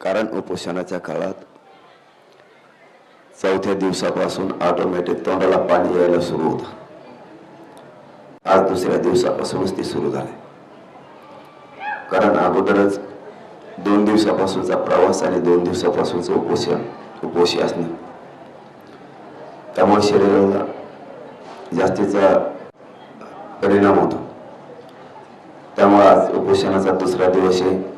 कारण उपोषणाच्या काळात चौथ्या दिवसापासून ऑटोमॅटिक तोंडाला पाणी यायला सुरू होतं. आज दुसऱ्या दिवसापासूनच ते सुरू झाले कारण अगोदरच दोन दिवसापासूनचा प्रवास आणि दोन दिवसापासूनचं उपोषण उपोषी असणं त्यामुळे शरीराला जास्तीचा परिणाम होतो. त्यामुळे आज उपोषणाचा दुसरा दिवस आहे.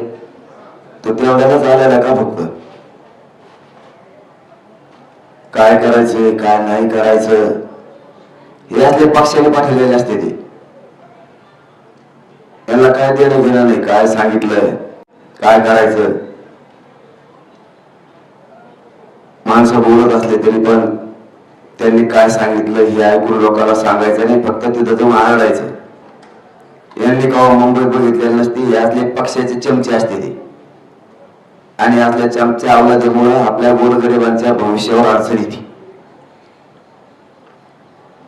एवढ्यालाच आलेला का फक्त? काय करायचं काय नाही करायचं? यातले पक्षाने पाठवलेले असते ते. यांना काय देणं घेणं नाही काय सांगितलंय काय करायचं? माणसं बोलत असले तरी पण त्यांनी काय सांगितलं हे ऐकून लोकांना सांगायचं नाही फक्त तिथं जाऊन आरडायचं. यांनी कवा मुंबई बघितलेली नसते यातले पक्षाचे चमचे असते ते. आणि आपल्या चमच्या अवलादीमुळे आपल्या गोरगरिबांच्या भविष्यावर अडचण येते.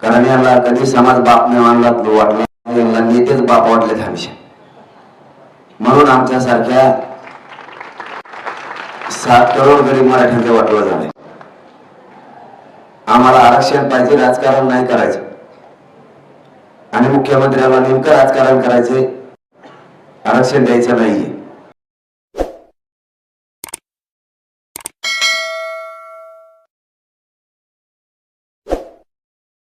कारण यांना कधी समाज बाप नाही मानला वाटला यांना नेतेच बाप वाटले हमेशा म्हणून आमच्यासारख्या सात करोड गरीब मराठ्यांचे वाटलं झालंय आम्हाला आरक्षण पाहिजे राजकारण नाही करायचं. आणि मुख्यमंत्र्याला नेमकं राजकारण करायचे आरक्षण द्यायचं नाहीये.